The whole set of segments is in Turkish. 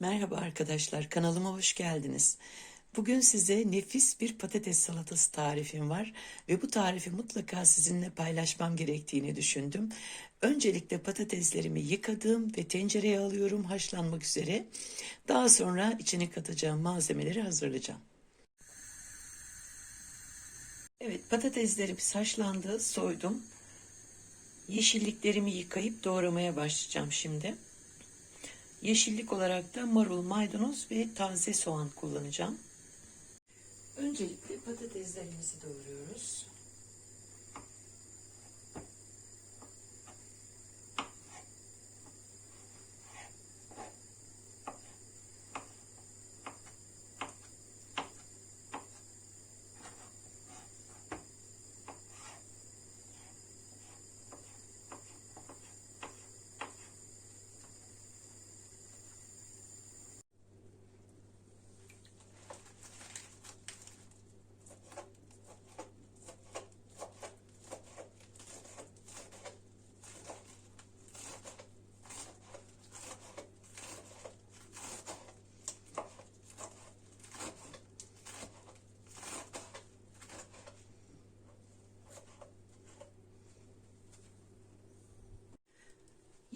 Merhaba arkadaşlar, kanalıma hoş geldiniz. Bugün size nefis bir patates salatası tarifim var ve bu tarifi mutlaka sizinle paylaşmam gerektiğini düşündüm. Öncelikle patateslerimi yıkadım ve tencereye alıyorum haşlanmak üzere. Daha sonra içine katacağım malzemeleri hazırlayacağım. Evet, patateslerimiz haşlandı, soydum. Yeşilliklerimi yıkayıp doğramaya başlayacağım şimdi. Yeşillik olarak da marul, maydanoz ve taze soğan kullanacağım. Öncelikle patateslerimizi doğruyoruz.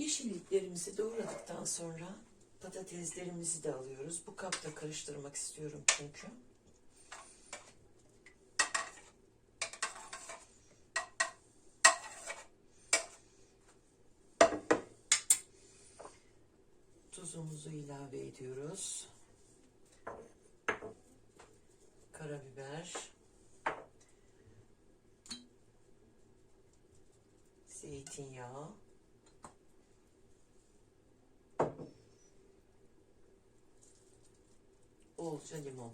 Yeşilliklerimizi doğradıktan sonra patateslerimizi de alıyoruz. Bu kapta karıştırmak istiyorum çünkü. Tuzumuzu ilave ediyoruz. Karabiber. Zeytinyağı. Bolca limon.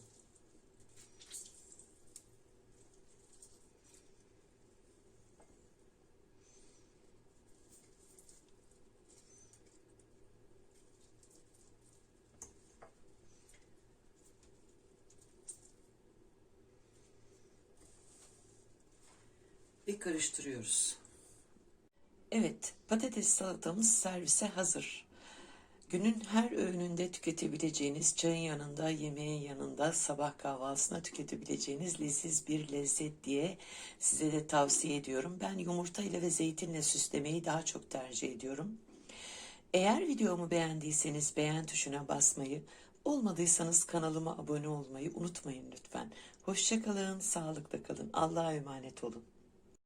Ve karıştırıyoruz. Evet, patates salatamız servise hazır. Günün her öğününde tüketebileceğiniz, çayın yanında, yemeğin yanında, sabah kahvaltısına tüketebileceğiniz leziz bir lezzet diye size de tavsiye ediyorum. Ben yumurta ile ve zeytinle süslemeyi daha çok tercih ediyorum. Eğer videomu beğendiyseniz beğen tuşuna basmayı, olmadıysanız kanalıma abone olmayı unutmayın lütfen. Hoşçakalın, sağlıkla kalın, Allah'a emanet olun.